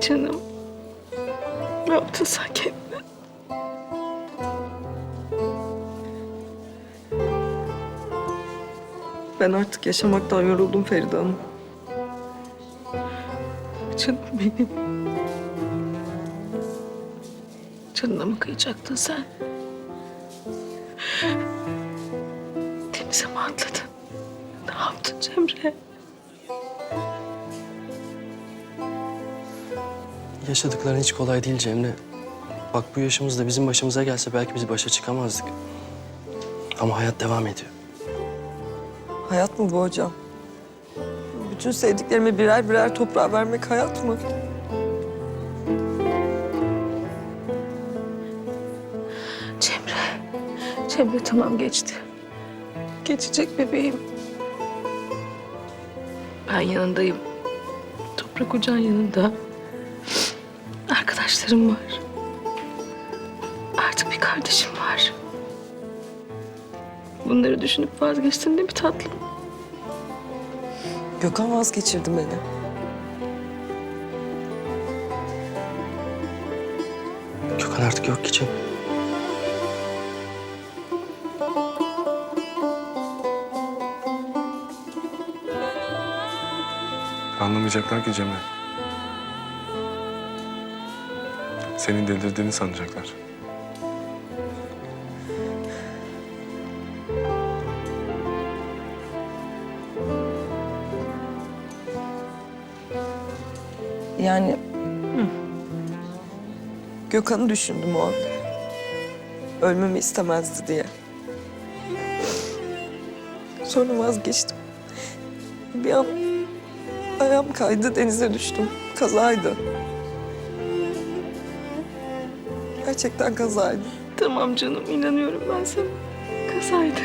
Canım. Ne yaptın sen kendine? Ben artık yaşamaktan yoruldum Feride Hanım. Canım benim. Canına mı kıyacaktın sen? Denize mi atladın? Ne yaptın Cemre? Yaşadıkların hiç kolay değil Cemre. Bak bu yaşımızda bizim başımıza gelse belki biz başa çıkamazdık. Ama hayat devam ediyor. Hayat mı bu hocam? Bütün sevdiklerime birer birer toprağa vermek hayat mı? Cemre. Cemre tamam geçti. Geçecek bebeğim. Ben yanındayım. Toprak ocağın yanında. Arkadaşlarım var. Artık bir kardeşim var. Bunları düşünüp vazgeçtin değil mi tatlım? Gökhan vazgeçirdi beni. Gökhan artık yok ki Cem. Anlamayacaklar ki Cemre. Senin delirdiğini sanacaklar. Yani Gökhan'ı düşündüm o an. Ölmemi istemezdi diye. Sonra vazgeçtim. Bir an ayağım kaydı denize düştüm. Kazaydı. Gerçekten kazaydı. Tamam canım inanıyorum ben sana. Kazaydı.